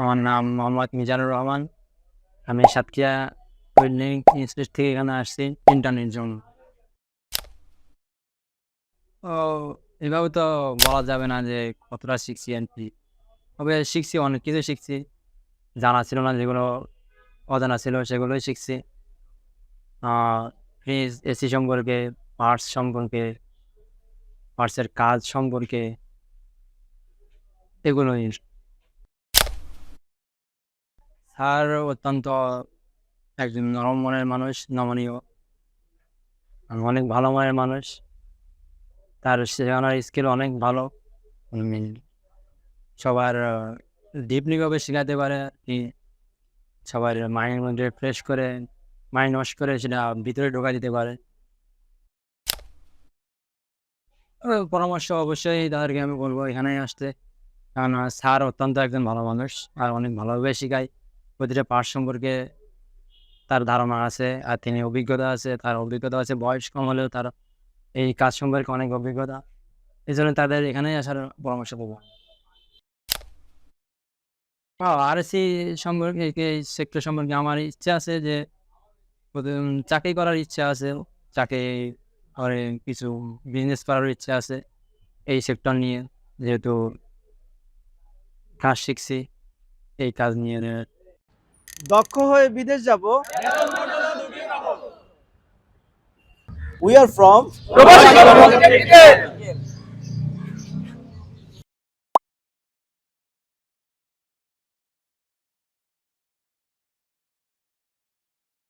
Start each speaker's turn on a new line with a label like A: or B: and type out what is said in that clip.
A: আমার নাম মোহাম্মদ মিজানুর রহমান। আমি সাতক্ষীরা ট্রেনিং ইনস্টিটিউট থেকে এখানে আসছি ইন্টারনেট জন্য। ও এভাবে তো বলা যাবে না যে কতটা শিখছি আর তবে শিখছি, অনেক কিছু শিখছি। জানা ছিল না যেগুলো অজানা ছিল সেগুলোই শিখছি। ফ্রিজ এসি সম্পর্কে পার্টস সম্পর্কে পার্টসের কাজ সম্পর্কে, এগুলোই। স্যার অত্যন্ত একজন নরম মনের মানুষ, নমনীয়। অনেক ভালো মনের মানুষ। তার শেখানোর স্কিল অনেক ভালো। সবার ডিপলিভাবে শেখাতে পারে। সবার মাইন্ড মধ্যে ফ্রেশ করে মাইন্ড ওয়াশ করে সেটা ভিতরে ঢোকা দিতে পারে। পরামর্শ অবশ্যই তাদেরকে আমি বলব এখানেই আসতে। কারণ স্যার অত্যন্ত একজন ভালো মানুষ। আর অনেক ভালোভাবে শেখায়। প্রতিটা পাঠ সম্পর্কে তার ধারণা আছে, আর তিনি অভিজ্ঞতা আছে, তার অভিজ্ঞতা আছে, বয়স কম হলেও তার এই কাজ সম্পর্কে অনেক অভিজ্ঞতা। এই জন্য তাদের এখানে আসার পরামর্শ দেবো। আর সি সম্পর্কে, এই সেক্টর সম্পর্কে আমার ইচ্ছা আছে যে চাকরি করার ইচ্ছা আছে, চাকরি করে কিছু বিজনেস করার ইচ্ছা আছে এই সেক্টর নিয়ে, যেহেতু কাজ শিখছি, এই কাজ নিয়ে
B: দক্ষ হয়ে বিদেশ যাব। We are from